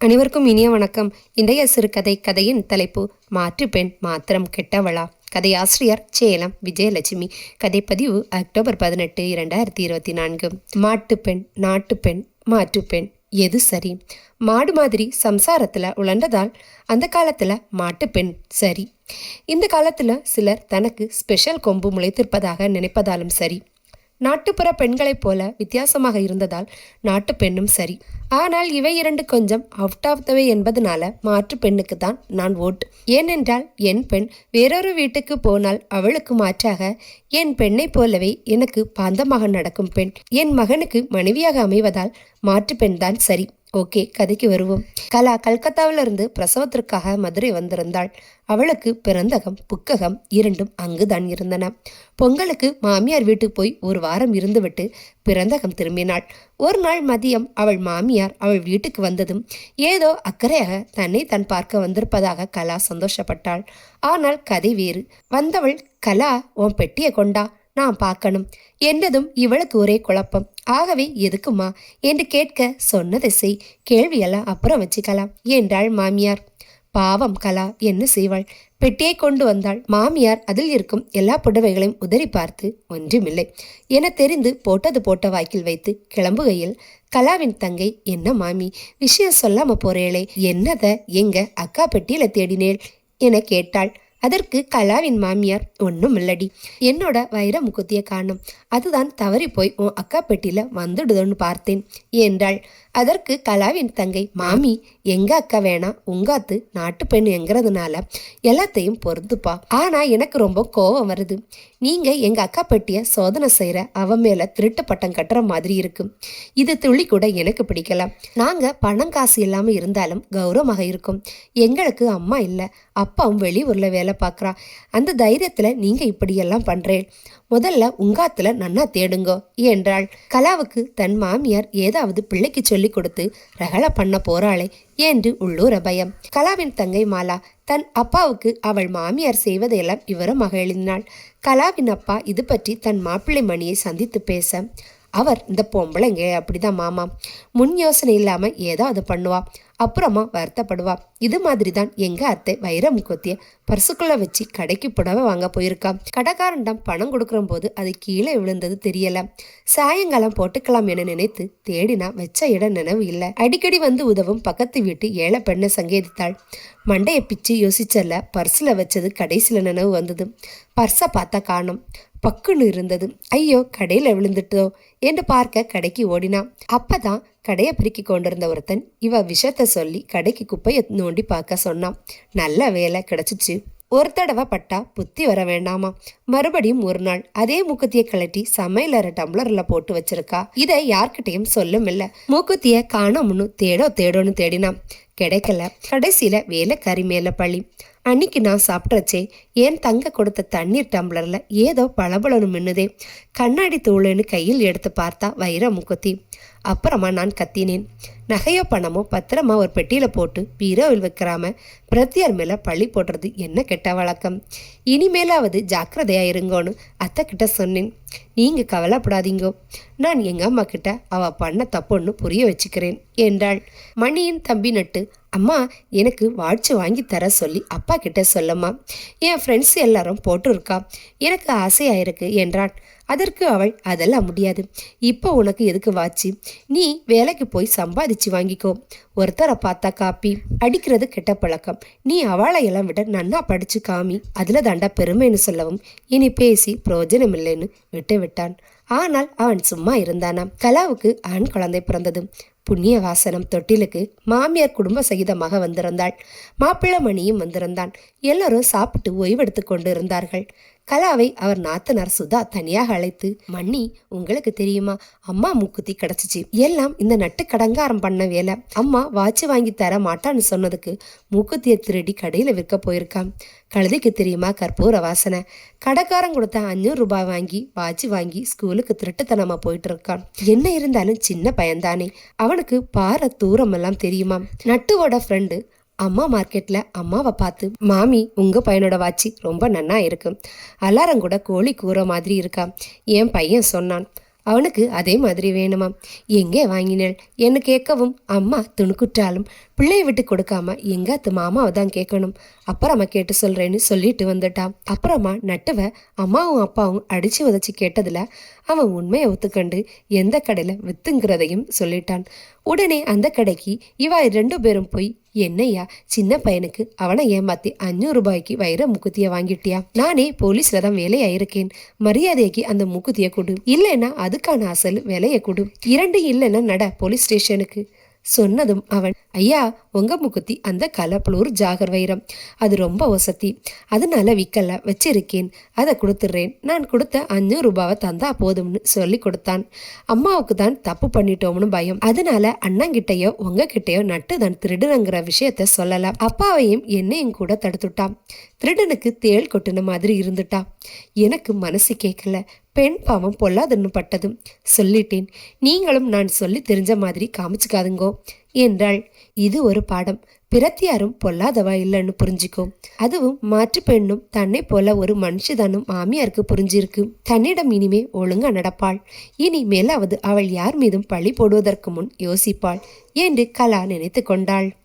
அனைவருக்கும் இனிய வணக்கம். இன்றைய சிறுகதை கதையின் தலைப்பு மாற்று பெண் மாத்திரம் கெட்டவளா? கதையாசிரியர் சேலம் விஜயலட்சுமி. கதைப்பதிவு அக்டோபர் பதினெட்டு இரண்டாயிரத்தி இருபத்தி நான்கு. மாட்டுப்பெண் நாட்டுப்பெண் மாற்றுப்பெண் எது சரி? மாடு மாதிரி சம்சாரத்தில் உழண்டதால் அந்த காலத்தில் மாட்டுப்பெண் சரி. இந்த காலத்தில் சிலர் தனக்கு ஸ்பெஷல் கொம்பு முளைத்திருப்பதாக நினைப்பதாலும் சரி. நாட்டுப்புற பெண்களைப் போல வித்தியாசமாக இருந்ததால் நாட்டு பெண்ணும் சரி. ஆனால் இவை இரண்டு கொஞ்சம் அவுட் ஆஃப் தவே என்பதனால மாற்று பெண்ணுக்கு தான் நான் ஓட் ஏனென்றால் என் பெண் வேறொரு வீட்டுக்கு போனால் அவளுக்கு மாற்றாக என் பெண்ணைப் போலவே எனக்கு பாந்தமாக நடக்கும் பெண். என் மகனுக்கு மனைவியாக அமைவதால் மாற்று பெண் தான் சரி. ஓகே கதைக்கு வருவோம். கலா கல்கத்தாவிலிருந்து பிரசவத்திற்காக மதுரை வந்திருந்தாள். அவளுக்கு பிறந்தகம் புக்ககம் இரண்டும் அங்குதான் இருந்தன. பொங்கலுக்கு மாமியார் வீட்டுக்கு போய் ஒரு வாரம் இருந்துவிட்டு பிறந்தகம் திரும்பினாள். ஒரு நாள் மதியம் அவள் மாமியார் அவள் வீட்டுக்கு வந்ததும் ஏதோ அக்கறையாக தன்னை தன் பார்க்க வந்திருப்பதாக கலா சந்தோஷப்பட்டாள். ஆனால் கதை வேறு. வந்தவள் கலா உன் பெட்டியை கொண்டா. நான் பார்க்கணும். என்றதும் இவளுக்கு ஒரே குழப்பம். ஆகவே எதுக்குமா? என்று கேட்க சொன்னதை செய். கேள்வியெல்லாம் அப்புறம் வச்சுக்கலாம் என்றாள் மாமியார். பாவம் கலா என்ன செய்வாள்? பெட்டியை கொண்டு வந்தாள். மாமியார் அதில் இருக்கும் எல்லா புடவைகளையும் உதறி பார்த்து ஒன்றுமில்லை என தெரிந்து போட்டது போட்ட வாய்க்கில் வைத்து கிளம்புகையில் கலாவின் தங்கை என்ன மாமி? விஷயம் சொல்லாம போறேளே. என்னத எங்க அக்கா பெட்டியில தேடினேள் என கேட்டாள். அதற்கு கலாவின் மாமியார் ஒன்றும் இல்லடி என்னோட வைர முகத்தியை காணும். அதுதான் தவறி போய் உன் அக்கா பெட்டியில வந்துடுதோன்னு பார்த்தேன். என்றாள். அதற்கு கலாவின் தங்கை மாமி எங்க அக்கா வேணாம். உங்காத்து நாட்டு பெண் எங்கிறதுனால எல்லாத்தையும் பொறுத்துப்பா. ஆனா எனக்கு ரொம்ப கோபம் வருது. நீங்க எங்க அக்கா பெட்டிய சோதனை செய்யற அவ மேல திருட்டு பட்டம் கட்டுற மாதிரி இருக்கு. இது துளி கூட எனக்கு பிடிக்கல. நாங்க பணம் காசு இல்லாம இருந்தாலும் கௌரவமாக இருக்கும். எங்களுக்கு அம்மா இல்ல. அப்பாவும் வெளியூர்ல வேலை பார்க்குறா அந்த தைரியத்துல நீங்க இப்படியெல்லாம் பண்றேன். முதல்ல உங்காத்துல நன்னா தேடுங்கோ என்றாள். கலாவுக்கு தன் மாமியார் ஏதாவது பிள்ளைக்கு சொல்லி கொடுத்து ரகல பண்ண போறாளே என்று உள்ளூர பயம். கலாவின் தங்கை மாலா தன் அப்பாவுக்கு அவள் மாமியார் செய்வதையெல்லாம் இவரும் மகிழ்ந்தாள் கலாவின் அப்பா இது பற்றி தன் மாப்பிள்ளை மணியை சந்தித்து பேச அவர் இந்த பொம்பளைங்க அப்படிதான் மாமா. முன் யோசனை இல்லாம ஏதாவது பண்ணுவா. அப்புறமா வருத்தப்படுவா. இது மாதிரி தான் எங்க அத்தை வைரம் கொத்திய பர்சுக்குள்ள வச்சு கடைக்கு புடவை வாங்க போயிருக்கா. கடைக்காரன்டம் பணம் கொடுக்குற போது அது கீழே விழுந்தது தெரியல. சாயங்காலம் போட்டுக்கலாம் என நினைத்து தேடினா வச்ச இடம் நினைவு இல்லை. அடிக்கடி வந்து உதவும் பக்கத்து வீட்டு ஏழை பெண்ணை சங்கேதித்தாள். மண்டையை பிச்சு யோசிச்சல பர்ஸில் வச்சது கடைசியில் நினைவு வந்தது. பர்ஸை பார்த்தா காணும். பக்குன்னு இருந்தது. ஐயோ கடையில் விழுந்துட்டோ என்று பார்க்க கடைக்கு ஓடினான். அப்பதான் கடையை பிரிக்கி கொண்டிருந்த ஒருத்தன் இவ விஷத்தை சொல்லி கடைக்கு குப்பையை நோண்டி பார்க்க சொன்னான். நல்ல வேலை கிடைச்சிச்சு. ஒரு தடவை பட்டா புத்தி வர வேண்டாமா? மறுபடியும் ஒரு நாள் அதே மூக்குத்திய கழட்டி சமையலற டம்ளர்ல போட்டு வச்சிருக்கா? இதை யார்கிட்டயும் சொல்லும் இல்ல. மூக்குத்திய காணோம்னு தேடோ தேடோன்னு தேடினான். கிடைக்கல. கடைசியில வேலைக்காரி மேல பழி. அன்னைக்கு நான் சாப்பிட்றச்சே என் தங்க கொடுத்த தண்ணீர் டம்ளரில் ஏதோ பளபளன்னு மின்னுதே. கண்ணாடி தூளுன்னு கையில் எடுத்து பார்த்தா வைர முக்குத்தி அப்புறமா நான் கத்தினேன். நகையோ பணமோ பத்திரமா ஒரு பெட்டியில் போட்டு பீரோவில் வைக்கிறாம பிரத்தியார் மேலே பள்ளி போடுறது என்ன கெட்ட வழக்கம்? இனிமேலாவது ஜாக்கிரதையா இருங்கோன்னு அத்தை கிட்ட சொன்னேன். நீங்கள் கவலைப்படாதீங்கோ. நான் எங்கள் அம்மா கிட்ட அவள் பண்ண தப்புன்னு புரிய வச்சுக்கிறேன் என்றாள். மணியின் தம்பி நட்டு அம்மா எனக்கு வாட்ச் வாங்கி தர சொல்லி அப்பா கிட்ட சொல்லம்மா. என் ஃப்ரெண்ட்ஸ் எல்லாரும் போட்டிருக்கா. எனக்கு ஆசையாயிருக்கு என்றான். அதற்கு அவள் அதெல்லாம் முடியாது. இப்போ உனக்கு எதுக்கு வாச்சு? நீ வேலைக்கு போய் சம்பாதிச்சு வாங்கிக்கோ. ஒருத்தரை பார்த்தா காப்பி. அடிக்கிறது கெட்ட பழக்கம். நீ அவளை எல்லாம் விட நன்னா படிச்சு காமி. அதில் தாண்டா பெருமைன்னு சொல்லவும். இனி பேசி பிரயோஜனம் இல்லைன்னு விட்டு விட்டான். ஆனால் அவன் சும்மா இருந்தானாம். கலாவுக்கு ஆண் குழந்தை பிறந்தது. புண்ணிய வாசனம் தொட்டிலுக்கு மாமியார் குடும்ப சகிதமாக வந்திருந்தாள். மாப்பிள்ளை மணியும் வந்திருந்தான். எல்லாரும் சாப்பிட்டு ஓய்வெடுத்து கொண்டு இருந்தார்கள் கலாவை அவர் நாத்தனார் சுதா தனியாக அழைத்து மண்ணி உங்களுக்கு தெரியுமா? அம்மா மூக்குத்தி கிடச்சிச்சு. எல்லாம் இந்த நட்டு கடங்காரம் பண்ண வேலை. அம்மா வாட்சி வாங்கி தர மாட்டான்னு சொன்னதுக்கு மூக்குத்தியை திருடி கடையில் விற்க போயிருக்கான் கழுதைக்கு தெரியுமா? கற்பூர வாசனை. கடைக்காரன் கொடுத்த அஞ்சூறு ரூபாய் வாங்கி வாட்சி வாங்கி ஸ்கூல் ஸ்கூலுக்கு திருட்டுத்தனமா போயிட்டு இருக்கான் என்ன இருந்தாலும் சின்ன பையன்தானே அவனுக்கு பார தூரம் எல்லாம் தெரியுமா? நட்டுவோட ஃப்ரெண்டு அம்மா மார்க்கெட்டில் அம்மாவை பார்த்து மாமி உங்கள் பையனோட வாட்சி ரொம்ப நன்னா இருக்கு. அலாரம் கூட கோழி கூற மாதிரி இருக்கா? என் பையன் சொன்னான். அவனுக்கு அதே மாதிரி வேணுமாம் எங்கே வாங்கினேள்? என்று கேட்கவும் அம்மா துணுக்குற்றாலும் பிள்ளையை விட்டு கொடுக்காம எங்காத்து மாமாவை தான் கேட்கணும்? அப்புறமா கேட்டு சொல்றேன்னு சொல்லிட்டு வந்துட்டான். அப்புறமா நட்டுவ அம்மாவும் அப்பாவும் அடிச்சு உதச்சி கேட்டதுல அவன் உண்மையை ஒத்துக்கண்டு எந்த கடையில வித்துங்கிறதையும் சொல்லிட்டான். உடனே அந்த கடைக்கு இவா ரெண்டு பேரும் போய் என்னையா சின்ன பையனுக்கு? அவனை ஏமாத்தி அஞ்சூறு ரூபாய்க்கு வைர முக்குத்திய வாங்கிட்டியா? நானே போலீஸ்ல தான் வேலையா இருக்கேன் மரியாதைக்கு அந்த முக்குத்திய கொடு. இல்லைன்னா அதுக்கான அசல் விலைய கொடு. இரண்டு இல்லைன்னா நட போலீஸ் ஸ்டேஷனுக்கு சொன்னதும் அவன் ஐயா உங்க முக்குத்தி அந்த கலப்பலூர் ஜாகர் வைரம். அது ரொம்ப வசதி. அதனால விற்கல வச்சிருக்கேன். அதை கொடுத்துட்றேன் நான் கொடுத்த அஞ்சூறு ரூபாவை தந்தா போதும்னு சொல்லி கொடுத்தான். அம்மாவுக்கு தான் தப்பு பண்ணிட்டோம்னு பயம். அதனால அண்ணங்கிட்டயோ உங்ககிட்டயோ நட்டு தான் திருடுறங்கிற விஷயத்த சொல்லல. அப்பாவையும் என்னையும் கூட தடுத்துட்டான். திருடனுக்கு தேள் கொட்டின மாதிரி இருந்துட்டா. எனக்கு மனசு கேட்கல. பெண் பாவம் பொல்லாதுன்னு பட்டதும். சொல்லிட்டேன். நீங்களும் நான் சொல்லி தெரிஞ்ச மாதிரி காமிச்சுக்காதுங்கோ. என்றாள். இது ஒரு பாடம். பிரத்தியாரும் பொல்லாதவா இல்லைன்னு புரிஞ்சுக்கோ. அதுவும் மாற்று பெண்ணும் தன்னை போல ஒரு மனுஷதானும் மாமியாருக்கு புரிஞ்சிருக்கு. தன்னிடம் இனிமே ஒழுங்கா நடப்பாள். இனி மேலாவது அவள் யார் மீதும் பழி போடுவதற்கு முன் யோசிப்பாள். என்று கலா நினைத்து கொண்டாள்.